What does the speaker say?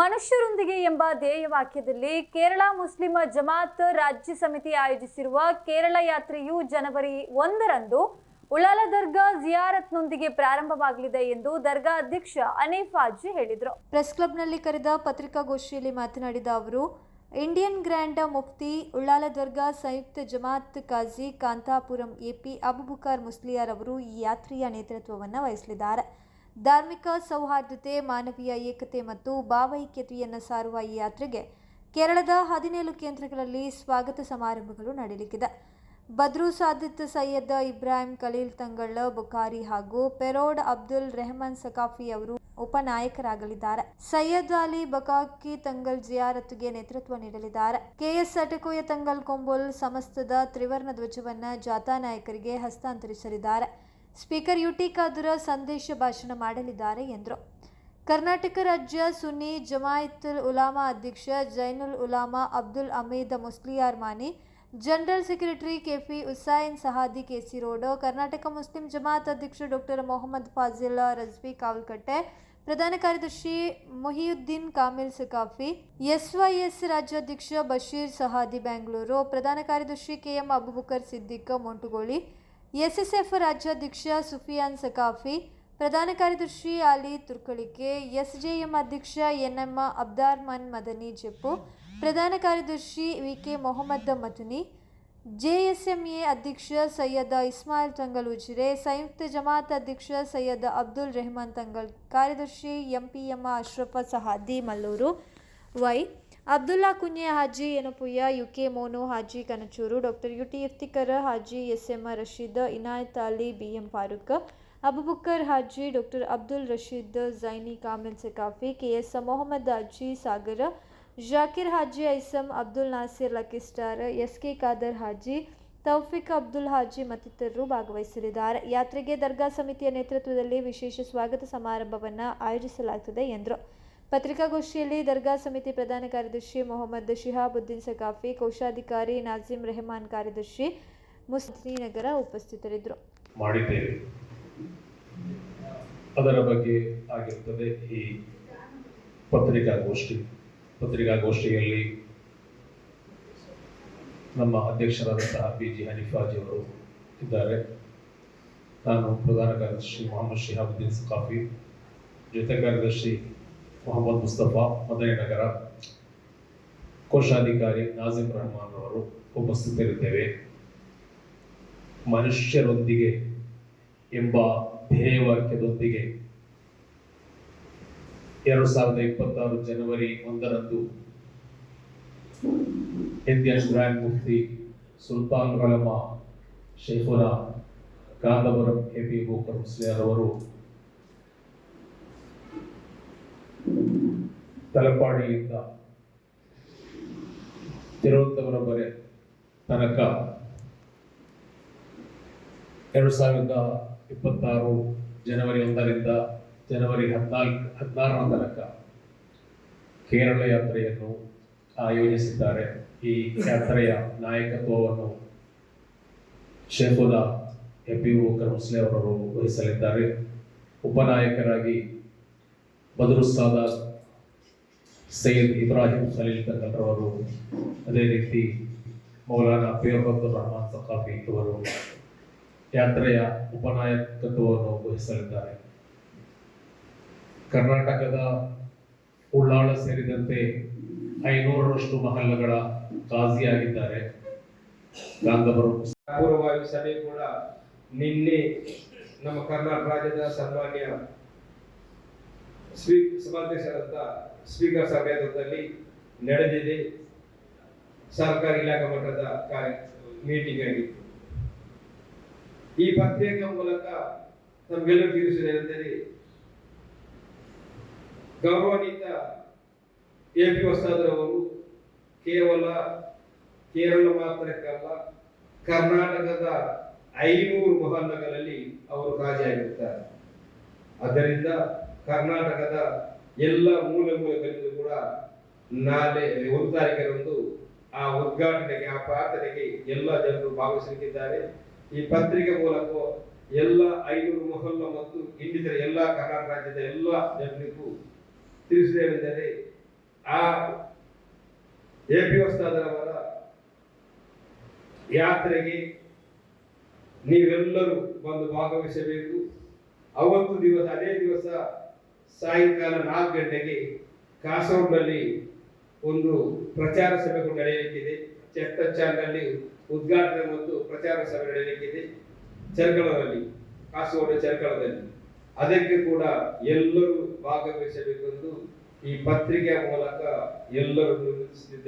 ಮನುಷ್ಯರೊಂದಿಗೆ ಎಂಬ ಧ್ಯೇಯವಾಕ್ಯದಲ್ಲಿ ಕೇರಳ ಮುಸ್ಲಿಮ ಜಮಾತ್ ರಾಜ್ಯ ಸಮಿತಿ ಆಯೋಜಿಸಿರುವ ಕೇರಳ ಯಾತ್ರೆಯು ಜನವರಿ ಒಂದರಂದು ಉಳಾಲ ದರ್ಗಾ ಜಿಯಾರತ್ನೊಂದಿಗೆ ಪ್ರಾರಂಭವಾಗಲಿದೆ ಎಂದು ದರ್ಗಾ ಅಧ್ಯಕ್ಷ ಅನೀಫ್ ಹಾಜಿ ಹೇಳಿದರು. ಪ್ರೆಸ್ ಕ್ಲಬ್ನಲ್ಲಿ ಕರೆದ ಪತ್ರಿಕಾಗೋಷ್ಠಿಯಲ್ಲಿ ಮಾತನಾಡಿದ ಅವರು, ಇಂಡಿಯನ್ ಗ್ರ್ಯಾಂಡ ಮುಫ್ತಿ ಉಳ್ಳಾಲ ದರ್ಗಾ ಸಂಯುಕ್ತ ಜಮಾತ್ ಕಾಜಿ, ಕಾಂತಾಪುರಂ ಎಪಿ ಅಬುಬುಕಾರ್ ಮುಸ್ಲಿಯಾರ್ ಅವರು ಈ ಯಾತ್ರೆಯ ನೇತೃತ್ವವನ್ನು ವಹಿಸಲಿದ್ದಾರೆ. ಧಾರ್ಮಿಕ ಸೌಹಾರ್ದತೆ, ಮಾನವೀಯ ಏಕತೆ ಮತ್ತು ಭಾವೈಕ್ಯತೆಯನ್ನು ಸಾರುವ ಈ ಯಾತ್ರೆಗೆ ಕೇರಳದ ಹದಿನೇಳು ಕೇಂದ್ರಗಳಲ್ಲಿ ಸ್ವಾಗತ ಸಮಾರಂಭಗಳು ನಡೆಯಲಿಕ್ಕಿದೆ. ಬದ್ರು ಸಾದಿತ್ ಸೈಯದ್ ಇಬ್ರಾಹಿಂ ಖಲೀಲ್ ತಂಗಳ ಬುಖಾರಿ ಹಾಗೂ ಪೆರೋಡ್ ಅಬ್ದುಲ್ ರೆಹಮಾನ್ ಸಕಾಫಿ ಅವರು ಉಪನಾಯಕರಾಗಲಿದ್ದಾರೆ. ಸೈಯದ್ ಅಲಿ ಬಕಾಕಿ ತಂಗಲ್ ಜಿಯಾರತ್ಗೆ ನೇತೃತ್ವ ನೀಡಲಿದ್ದಾರೆ. ಕೆಎಸ್ ಅಟಕೋಯ ತಂಗಲ್ ಕೊಂಬೋಲ್ ಸಮಸ್ತದ ತ್ರಿವರ್ಣ ಧ್ವಜವನ್ನ ಜಾಥಾ ನಾಯಕರಿಗೆ ಹಸ್ತಾಂತರಿಸಲಿದ್ದಾರೆ. ಸ್ಪೀಕರ್ ಯು ಟಿ ಖಾದರ್ ಸಂದೇಶ ಭಾಷಣ ಮಾಡಲಿದ್ದಾರೆ ಎಂದರು. ಕರ್ನಾಟಕ ರಾಜ್ಯ ಸುನ್ನಿ ಜಮಾಯಿತುಲ್ ಉಲಾಮಾ ಅಧ್ಯಕ್ಷ Zainul Ulama Abdul Hameed Musliyar Mani general secretary ಕೆಫಿ Hussain Sahadi KC road Karnataka Muslim Jamath ಅಧ್ಯಕ್ಷ ಡಾಕ್ಟರ್ ಮೊಹಮ್ಮದ್ ಫಾಜಿಲ್ ರಜ್ವಿ ಕಾವಲ್ಕಟ್ಟೆ, ಪ್ರಧಾನ ಕಾರ್ಯದರ್ಶಿ ಮೊಹಿಯುದ್ದೀನ್ ಕಾಮಿಲ್ ಸಕಾಫಿ ಎಸ್ವೈಎಸ್ ರಾಜ್ಯಾಧ್ಯಕ್ಷ ಬಶೀರ್ ಸಹಾದಿ ಬೆಂಗಳೂರು, ಪ್ರಧಾನ ಕಾರ್ಯದರ್ಶಿ ಕೆಎಂ ಅಬುಬಕರ್ ಸಿದ್ದಿಕ್ ಮೊಂಟುಗೋಳಿ ಎಸ್ಎಸ್ಎಫ್ ರಾಜ್ಯಾಧ್ಯಕ್ಷ ಸುಫಿಯಾನ್ ಸಕಾಫಿ ಪ್ರಧಾನ ಕಾರ್ಯದರ್ಶಿ ಅಲಿ ತುರ್ಕಳಿಕೆ, ಎಸ್ಜೆಎಂ ಅಧ್ಯಕ್ಷ ಎನ್ಎಂ ಅಬ್ದಾರ್ಮನ್ ಮದನಿ ಜೆಪ್ಪು, ಪ್ರಧಾನ ಕಾರ್ಯದರ್ಶಿ ವಿಕೆ ಮೊಹಮ್ಮದ್ ಮತನಿ ಜೆಎಸ್ಎಂಎ ಅಧ್ಯಕ್ಷ ಸೈಯದ್ ಇಸ್ಮಾಯಿಲ್ ತಂಗಲ್ ಉಜಿರೆ ಸಂಯುಕ್ತ ಜಮಾತ್ ಅಧ್ಯಕ್ಷ ಸೈಯದ್ ಅಬ್ದುಲ್ ರೆಹಮಾನ್ ತಂಗಲ್, ಕಾರ್ಯದರ್ಶಿ MPM Ashraf Sahadi Malluru Y Abdulla Kunhi Haji Yenepoya UK Monu Haji, Kanachur, doctor U T Iftikhar Haji S M Rasheed, Inayat Ali B M Farooq Abubakkar Haji, doctor Abdul Rasheed Zaini Kamil Saqafi, K S Mohammed Haji, Sagar, Zakir Haji Isam Abdul Nasir lucky star, S K Khader Haji, Taufiq Abdul Haji ಮತ್ತಿತರರು ಭಾಗವಹಿಸಲಿದ್ದಾರೆ. ಯಾತ್ರೆಗೆ ದರ್ಗಾ ಸಮಿತಿಯ ನೇತೃತ್ವದಲ್ಲಿ ವಿಶೇಷ ಸ್ವಾಗತ ಸಮಾರಂಭವನ್ನು ಆಯೋಜಿಸಲಾಗುತ್ತದೆ ಎಂದರು. ಪತ್ರಿಕಾಗೋಷ್ಠಿಯಲ್ಲಿ ದರ್ಗಾ ಸಮಿತಿ ಪ್ರಧಾನ ಕಾರ್ಯದರ್ಶಿ ಮೊಹಮ್ಮದ್ ಶಿಹಾಬುದ್ದೀನ್ ಸಕಾಫಿ ಕೋಶಾಧಿಕಾರಿ ನಾಜಿಮ್ ರೆಹಮಾನ್ ಕಾರ್ಯದರ್ಶಿ ಮುಸ್ಲಿನಗರ ಉಪಸ್ಥಿತರಿದ್ದರು. ಮಾಡಿದ್ದೇವೆ. ಅದರ ಬಗ್ಗೆ ಆಗಿರುತ್ತದೆ ಈ ಪತ್ರಿಕಾಗೋಷ್ಠಿ. ಪತ್ರಿಕಾಗೋಷ್ಠಿಯಲ್ಲಿ ನಮ್ಮ ಅಧ್ಯಕ್ಷರಾದಂತಹ ಪಿ ಜಿ ಹನೀಫಾಜಿ ಅವರು ಇದ್ದಾರೆ. ನಾನು ಪ್ರಧಾನ ಕಾರ್ಯದರ್ಶಿ ಮೊಹಮ್ಮದ್ ಶಿಹಾಬುದ್ದೀನ್ ಸಕಾಫಿ ಜೊತೆ ಕಾರ್ಯದರ್ಶಿ ಮೊಹಮ್ಮದ್ ಮುಸ್ತಫಾ, ಮದನಿ ನಗರ. ಕೋಶಾಧಿಕಾರಿ ನಾಜಿಮ್ ರಹಮಾನ್ ಅವರು ಉಪಸ್ಥಿತರಿದ್ದೇವೆ. ಮನುಷ್ಯರೊಂದಿಗೆ ಎಂಬ ಧ್ಯೇಯವಾಕ್ಯದೊಂದಿಗೆ ಎರಡು ಸಾವಿರದ ಇಪ್ಪತ್ತಾರು ಜನವರಿ ಒಂದರಂದು ಇಂಡಿಯನ್ ಗ್ರ್ಯಾಂಡ್ ಮುಫ್ತಿ ಸುಲ್ತಾನ್ ರಹಮಾ ಶೇಖುರ ಕಾಂದಪುರಂ ಎ ಪಿ ಅವರು ತಲಪಾಡಿಯಿಂದ ತಿರುವನಂತಪುರವರೆ ತನಕ ಎರಡು ಸಾವಿರದ ಇಪ್ಪತ್ತಾರು ಜನವರಿ ಒಂದರಿಂದ ಜನವರಿ ಹದಿನಾಲ್ಕು, ಹದಿನಾರರ ತನಕ ಕೇರಳ ಯಾತ್ರೆಯನ್ನು ಆಯೋಜಿಸಿದ್ದಾರೆ. ಈ ಯಾತ್ರೆಯ ನಾಯಕತ್ವವನ್ನು ಶೇಖುದ ಎ ಪಿ ಮುಸ್ಲಿ ಅವರು ವಹಿಸಲಿದ್ದಾರೆ. ಉಪನಾಯಕರಾಗಿ ಬದರುಸ್ತಾದ ಸೈಯದ್ ಇಬ್ರಾಹಿಂ ಸಲೀಲ್ ತಂಗಲ್ರವರು ಅದೇ ರೀತಿ ಮೌಲಾನ ಪೇರ್ ಅಬ್ದುಲ್ ರಹಮಾನ್ ಸಖಾಫಿ ಅವರು ಯಾತ್ರೆಯ ಉಪನಾಯಕತ್ವವನ್ನು ವಹಿಸಲಿದ್ದಾರೆ. ಕರ್ನಾಟಕದ ಉಳ್ಳಾಳ ಸೇರಿದಂತೆ ಐನೂರರಷ್ಟು ಮಹಲ್ಲಗಳ ಕಾಜಿಯಾಗಿದ್ದಾರೆ ಗಾಂಧವರು ಪೂರ್ವವಾಗಿ ಸಭೆ ಕೂಡ ನಿನ್ನೆ ನಮ್ಮ ಕರ್ನಾಟಕ ರಾಜ್ಯದ ಸನ್ಮಾನ್ಯ ಸ್ಪೀ ಸಭಾಧ್ಯಕ್ಷರಾದ ಸ್ಪೀಕರ್ ಸಭೆಯಲ್ಲಿ ನಡೆದಿದೆ. ಸರ್ಕಾರಿ ಇಲಾಖೆ ಮಟ್ಟದ ಕಾರ್ಯ ಮೀಟಿಂಗ್ ಆಗಿತ್ತು. ಈ ಪತ್ರಿಕೆ ಮೂಲಕ ತಮಗೆಲ್ಲರೂ ತಿಳಿಸುವುದೇನೆಂದರೆ ಗೌರವಾನ್ವಿತ ಎ ಪಿ ಹೊಸದ್ರವರು ಕೇವಲ ಕೇರಳ ಮಾತ್ರಕ್ಕಲ್ಲ ಕರ್ನಾಟಕದ ಐನೂರು ಮೊಹಲ್ಲಗಳಲ್ಲಿ ಅವರು ರಾಜಿಯಾಗಿರುತ್ತಾರೆ ಆದ್ದರಿಂದ ಕರ್ನಾಟಕದ ಎಲ್ಲ ಮೂಲೆ ಮೂಲಗಳಿಂದ ಕೂಡ ನಾಳೆ ಒಂದು ತಾರೀಕರಂದು ಆ ಉದ್ಘಾಟನೆಗೆ, ಆ ಪ್ರಾರ್ಥನೆಗೆ ಎಲ್ಲ ಜನರು ಭಾಗವಹಿಸಲಿಕ್ಕಿದ್ದಾರೆ. ಈ ಪತ್ರಿಕೆ ಮೂಲಕ ಎಲ್ಲ ಐನೂರು ಮೊಹಲ್ಲ ಮತ್ತು ಇನ್ನಿತರ ಎಲ್ಲ ಕರ್ನಾಟಕ ರಾಜ್ಯದ ಎಲ್ಲ ಜನರಿಗೂ ತಿಳಿಸುವುದೇನೆಂದರೆ ಆ ಎ ಪಿ ಅವರ ಯಾತ್ರೆಗೆ ನೀವೆಲ್ಲರೂ ಬಂದು ಭಾಗವಹಿಸಬೇಕು. ಅವತ್ತು ದಿವಸ, ಅದೇ ದಿವಸ ಸಾಯಂಕಾಲ ನಾಲ್ಕು ಗಂಟೆಗೆ ಕಾಸರಗೋಡಿನಲ್ಲಿ ಒಂದು ಪ್ರಚಾರ ಸಭೆ ಕೂಡ ನಡೆಯಲಿಕ್ಕಿದೆ. ಚಟ್ಟಚಾರ್ನಲ್ಲಿ ಉದ್ಘಾಟನೆ ಮತ್ತು ಪ್ರಚಾರ ಸಭೆ ನಡೆಯಲಿಕ್ಕಿದೆ ಚರ್ಕಳದಲ್ಲಿ ಕಾಸರಗೋಡು ಚರ್ಕಳದಲ್ಲಿ ಅದಕ್ಕೆ ಕೂಡ ಎಲ್ಲರೂ ಭಾಗವಹಿಸಬೇಕೆಂದು ಈ ಪತ್ರಿಕೆಯ ಮೂಲಕ ಎಲ್ಲರೂ